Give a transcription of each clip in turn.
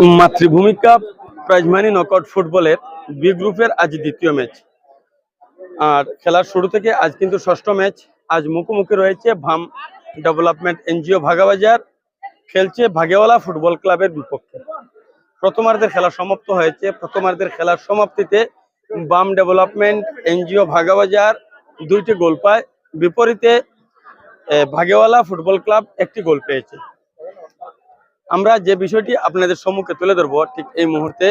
Matribhumi cup prize money knockout ফুটবলের B গ্রুপের আজ দ্বিতীয় ম্যাচ। আর খেলার শুরু থেকে আজ কিন্তু ষষ্ঠ ম্যাচ। আজ মুখোমুখি রয়েছে ভাম ডেভেলপমেন্ট এনজিও ভাগাবাজার। খেলছে ভাগেওয়ালা ফুটবল ক্লাবের বিপক্ষে। প্রথমার্ধের খেলা সমাপ্ত হয়েছে। প্রথমার্ধের খেলার সমাপ্তিতে বাম ডেভেলপমেন্ট এনজিও ভাগাবাজার দুইটি গোল পায়। বিপরীতে ভাগেওয়ালা ফুটবল ক্লাব একটি গোল পেয়েছে। আমরা যে বিষয়টি আপনাদের সম্মুখে তুলে ধরবো ঠিক এই মুহূর্তে,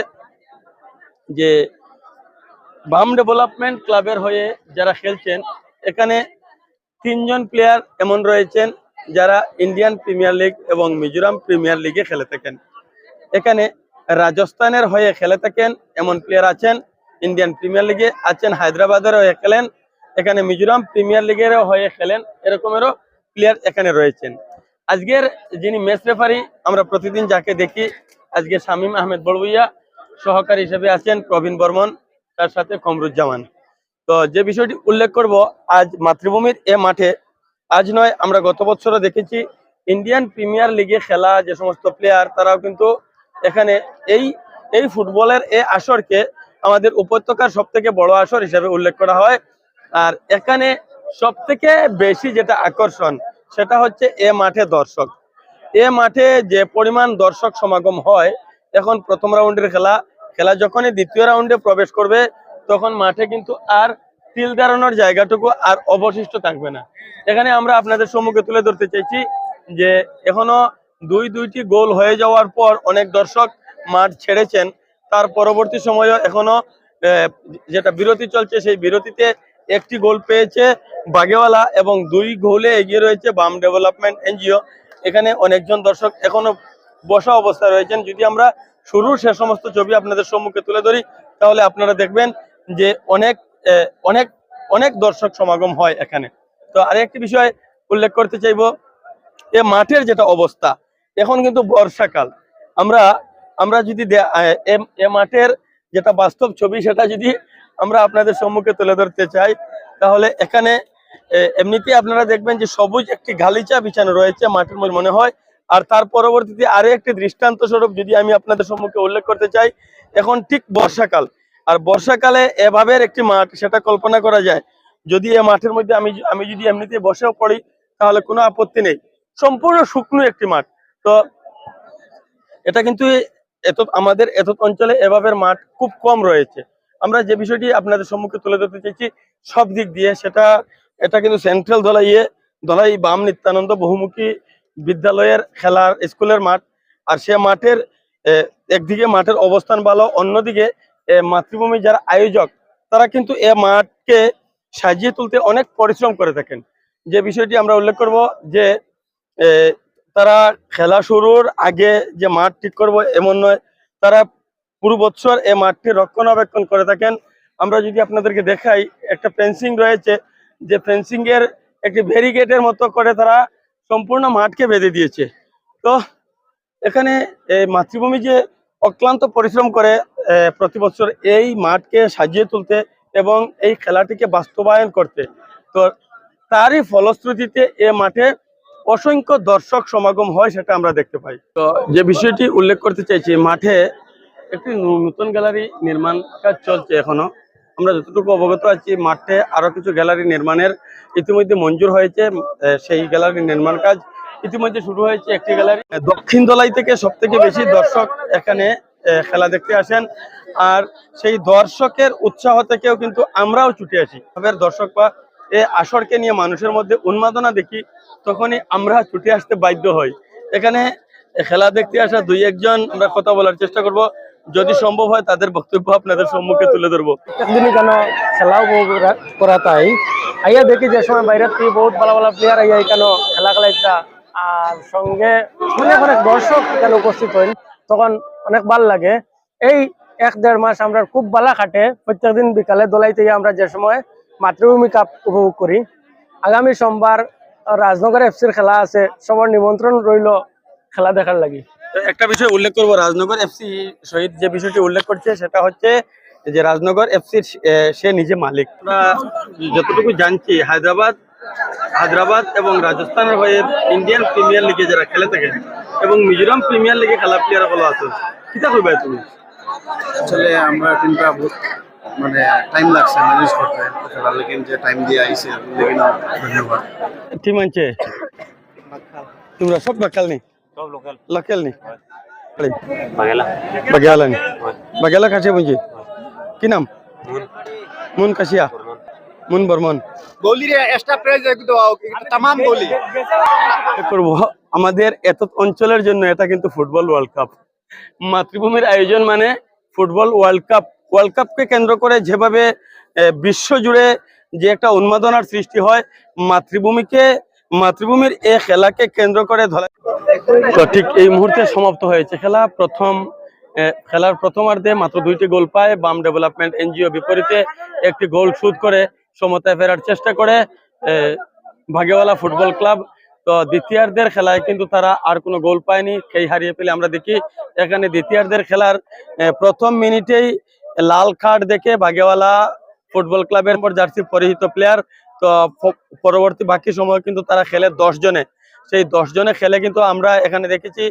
যে বাম ডেভেলপমেন্ট ক্লাবের হয়ে যারা খেলছেন, এখানে তিনজন প্লেয়ার এমন রয়েছেন যারা ইন্ডিয়ান প্রিমিয়ার লিগ এবং মিজোরাম প্রিমিয়ার লিগে খেলে থাকেন। এখানে রাজস্থানের হয়ে খেলে থাকেন এমন প্লেয়ার আছেন, ইন্ডিয়ান প্রিমিয়ার লিগে আছেন, হায়দ্রাবাদের হয়ে খেলেন, এখানে মিজোরাম প্রিমিয়ার লিগের হয়ে খেলেন, এরকমেরও প্লেয়ার এখানে রয়েছেন। আজকের যিনি ম্যাচ রেফারি আমরা প্রতিদিন যাকে দেখি, আজকে শামীম আহমেদ বড়বুইয়া সহকারী হিসেবে আছেন প্রবীণ বর্মন, তার সাথে কমরুজ্জামান তো যে বিষয়টি উল্লেখ করব, আজ মাতৃভূমির এ মাঠে, আজ নয়, আমরা গত বছরও দেখেছি, ইন্ডিয়ান প্রিমিয়ার লিগে খেলা, যে সমস্ত প্লেয়ার তারাও কিন্তু এখানে এই এই ফুটবলের এ আসরকে আমাদের উপত্যকার সব থেকে বড় আসর হিসেবে উল্লেখ করা হয়। আর এখানে সব থেকে বেশি যেটা আকর্ষণ সেটা হচ্ছে এ মাঠে দর্শক। এ মাঠে যে পরিমাণ দর্শক সমাগম হয়, এখন প্রথম রাউন্ডের খেলা খেলা যখনই দ্বিতীয় রাউন্ডে প্রবেশ করবে, তখন মাঠে কিন্তু আর তিল দাঁড়ানোর জায়গাটুকু আর অবশিষ্ট থাকবে না। এখানে আমরা আপনাদের সম্মুখে তুলে ধরতে চাইছি যে, এখনও দুই দুইটি গোল হয়ে যাওয়ার পর অনেক দর্শক মাঠ ছেড়েছেন। তার পরবর্তী সময়ও এখনও যেটা বিরতি চলছে, সেই বিরতিতে একটি গোল পেয়েছে বাগেওয়ালা এবং দুই গোলে এগিয়ে রয়েছে বাম ডেভেলপমেন্ট এনজিও। এখানে অনেকজন দর্শক এখনও বসা অবস্থায় রয়েছেন। যদি আমরা শুরুর সে সমস্ত ছবি আপনাদের সম্মুখে তুলে ধরি, তাহলে আপনারা দেখবেন যে অনেক অনেক অনেক দর্শক সমাগম হয় এখানে। তো আরেকটি বিষয় উল্লেখ করতে চাইব, এ মাঠের যেটা অবস্থা, এখন কিন্তু বর্ষাকাল। আমরা আমরা যদি এ মাঠের যেটা বাস্তব ছবি, সেটা যদি আমরা আপনাদের সম্মুখে তুলে ধরতে চাই। তাহলে এখানে এমনিতে আপনারা দেখবেন যে সবুজ একটি গালিচা বিছানো রয়েছে মাঠের মধ্যে মনে হয়। আর তার পরবর্তীতে আরও একটি দৃষ্টান্ত স্বরূপ যদি আমি আপনাদের সম্মুখে উল্লেখ করতে চাই, এখন ঠিক বর্ষাকাল। আর বর্ষাকালে এভাবের একটি মাঠ, সেটা কল্পনা করা যায়। যদি এ মাঠের মধ্যে আমি আমি যদি এমনিতে বসেও পড়ি, তাহলে কোনো আপত্তি নেই। সম্পূর্ণ শুকনো একটি মাঠ। তো এটা কিন্তু এত, আমাদের এত অঞ্চলে এভাবের মাঠ খুব কম রয়েছে। আমরা যে বিষয়টি আপনাদের সম্মুখে তুলে ধরতে চাইছি, সব দিক দিয়ে সেটা, এটা কিন্তু সেন্ট্রাল ধলাইয়ে দলাই বাম নিত্যানন্দ বহুমুখী বিদ্যালয়ের খেলার স্কুলের মাঠ। আর সে মাঠের একদিকে মাঠের অবস্থান ভালো, অন্যদিকে মাতৃভূমি যারা আয়োজক, তারা কিন্তু এ মাঠকে সাজিয়ে তুলতে অনেক পরিশ্রম করে থাকেন। যে বিষয়টি আমরা উল্লেখ করব যে তারা খেলা শুরুর আগে যে মাঠ ঠিক করব এমন নয়, তারা পুরো বছর এই মাঠটি রক্ষণাবেক্ষণ করে থাকেন। আমরা যদি আপনাদেরকে দেখাই, একটা ফেন্সিং রয়েছে, যে ফেন্সিং এর একটি ব্যারিকেডের মতো করে তারা সম্পূর্ণ মাঠকে বেঁধে দিয়েছে। তো, এখানে মাতৃভূমি যে অক্লান্ত পরিশ্রম করে প্রতি বছর এই মাঠকে সাজিয়ে তুলতে এবং এই খেলাটিকে বাস্তবায়ন করতে, তো তারই ফলশ্রুতিতে এ মাঠে অসংখ্য দর্শক সমাগম হয় সেটা আমরা দেখতে পাই। তো, যে বিষয়টি উল্লেখ করতে চাইছি, মাঠে একটি নতুন গ্যালারি নির্মাণ কাজ চলছে এখনও। আমরা যতটুকু অবগত আছি, মাঠে আরও কিছু গ্যালারি নির্মাণের ইতিমধ্যে মঞ্জুর হয়েছে। সেই গ্যালারি নির্মাণ কাজ ইতিমধ্যে শুরু হয়েছে একটি গ্যালারি। দক্ষিণ দলাই থেকে সব থেকে বেশি দর্শক এখানে খেলা দেখতে আসেন। আর সেই দর্শকের উৎসাহ থেকেও কিন্তু আমরাও ছুটে আসি। এবার দর্শক বা এই আসরকে নিয়ে মানুষের মধ্যে উন্মাদনা দেখি, তখনই আমরা ছুটে আসতে বাধ্য হই। এখানে খেলা দেখতে আসা দুই একজন, আমরা কথা বলার চেষ্টা করব। যদি সম্ভব হয়, তাদের বক্তব্য আপনাদের সম্মুখে তুলে ধরবো। কেন খেলা উপভোগ করা- তাই। আইয়া দেখি যে সময় বাইরের থেকে বহুত ভালো ভালো প্লেয়ার আইয়া কেন খেলা খেলাইতা। আর সঙ্গে অনেক অনেক দর্শক এখানে উপস্থিত হইন তখন অনেক ভালো লাগে। এই এক দেড় মাস আমরা খুব বালা খাটে প্রত্যেকদিন বিকালে দোলাই থেকে আমরা যে সময় মাতৃভূমি কাপ উপভোগ করি। আগামী সোমবার রাজনগর এফসির খেলা আছে। সবার নিমন্ত্রণ রইল খেলা দেখার লাগি। একটা বিষয় উল্লেখ করব রাজনগর এফসি শহীদ যে বিষয়টি উল্লেখ করছে সেটা হচ্ছে যে রাজনগর এফসির সে নিজে মালিক। যতটুকু জানছি হায়দ্রাবাদ হায়দ্রাবাদ এবং রাজস্থানের হয়ে ইন্ডিয়ান প্রিমিয়ার লিগে যারা খেলে থাকে এবং মিজোরাম প্রিমিয়ার লিগে খেলা প্লেয়ারগুলো আছে কিতা কইবা তুমি? আসলে আমরা টিমটা মানে টাইম লাগছে ম্যানেজ করতে। খেলার লেকিন যে টাইম দিয়ে আইছে লেকিন ধন্যবাদ। টিম আনছে তোমরা সব বাকাল নি লোকাল নি বাগেলা নি বাগেলা কাছে বুঝি কি নাম মুন কাশিয়া মুন বর্মন গোলি রে এক্সট্রা প্রাইজ দাও तमाम গোলি করব আমাদের এত অঞ্চলের জন্য এটা কিন্তু ফুটবল ওয়ার্ল্ড কাপ মাতৃভূমির আয়োজন মানে ফুটবল ওয়ার্ল্ড কাপ ওয়ার্ল্ড কাপকে কেন্দ্র করে যেভাবে আহ, বিশ্ব জুড়ে যে একটা উন্মাদনার সৃষ্টি হয় মাতৃভূমিকে মাতৃভূমির এই খেলাকে কেন্দ্র করে ধরা তো ঠিক এই মুহূর্তে সমাপ্ত হয়েছে খেলা। প্রথম খেলার প্রথমার্ধে মাত্র দুইটি গোল পায়। বাম ডেভেলপমেন্ট এনজিও বিপরীতে একটি গোল শুট করে সমতায় ফেরার চেষ্টা করে ভাগেওয়ালা ফুটবল ক্লাব। তো দ্বিতীয়ার্ধের খেলায় কিন্তু তারা আর কোনো গোল পায়নি। খেই হারিয়ে ফেলে আমরা দেখি, এখানে দ্বিতীয়ার্ধের খেলার প্রথম মিনিটেই লাল কার্ড দেখে ভাগেওয়ালা ফুটবল ক্লাবের পর জার্সি পরিহিত প্লেয়ার তো পরবর্তী বাকি সময় কিন্তু তারা খেলে দশ জনে সেই দশ জনে খেলে কিন্তু আমরা এখানে দেখেছি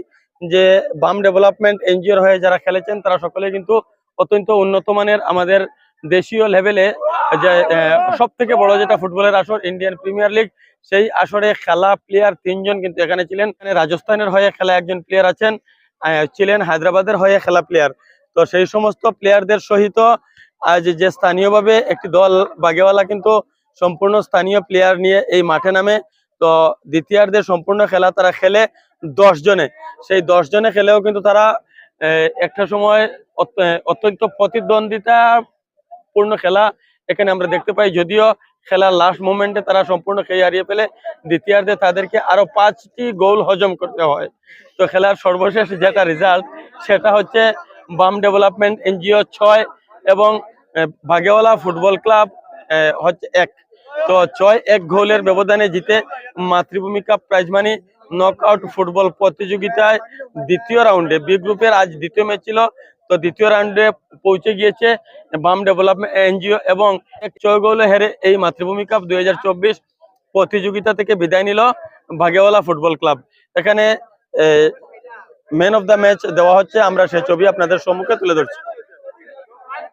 যে বাম ডেভেলপমেন্ট এনজিওর হয়ে যারা খেলেছেন, তারা সকলে কিন্তু অত্যন্ত উন্নত মানের আমাদের দেশীয় লেভেলে যে সব থেকে বড় যেটা ফুটবলের আসর, ইন্ডিয়ান প্রিমিয়ার লিগ, সেই আসরে খেলা প্লেয়ার তিনজন কিন্তু এখানে ছিলেন। এখানে রাজস্থানের হয়ে খেলা একজন প্লেয়ার আছেন ছিলেন হায়দ্রাবাদের হয়ে খেলা প্লেয়ার। তো সেই সমস্ত প্লেয়ারদের সহিত আজ যে স্থানীয়ভাবে একটি দল বাগেওয়ালা কিন্তু সম্পূর্ণ স্থানীয় প্লেয়ার নিয়ে এই মাঠে নামে। তো দ্বিতীয়ার্ধের সম্পূর্ণ খেলা তারা খেলে দশ জনে। সেই দশ জনে খেলেও কিন্তু তারা একটা সময় অত- অত্যন্ত প্রতিদ্বন্দ্বিতা পূর্ণ খেলা এখানে আমরা দেখতে পাই। যদিও খেলার লাস্ট মোমেন্টে তারা সম্পূর্ণ খেয়ে হারিয়ে ফেলে, দ্বিতীয়ার্ধে তাদেরকে আরও পাঁচটি গোল হজম করতে হয়। তো খেলার সর্বশেষ যেটা রেজাল্ট সেটা হচ্ছে বাম ডেভেলপমেন্ট এনজিও ছয় এবং ভাগেওয়ালা ফুটবল ক্লাব হচ্ছে এক। তো ছয় এক গোলের ব্যবধানে জিতে Matribhumi cup prize money knockout football প্রতিযোগিতায় দ্বিতীয় রাউন্ডে বি গ্রুপের আজ দ্বিতীয় ম্যাচ ছিল। তো দ্বিতীয় রাউন্ডে পৌঁছে গিয়েছে বাম ডেভেলপমেন্ট এনজিও এবং এক ছয় গোলে হেরে এই মাতৃভূমি কাপ দুই হাজার চব্বিশ প্রতিযোগিতা থেকে বিদায় নিল ভাগেওয়ালা ফুটবল ক্লাব এখানে ম্যান অফ দ্য ম্যাচ দেওয়া হচ্ছে। আমরা সেই ছবি আপনাদের সম্মুখে তুলে ধরছি।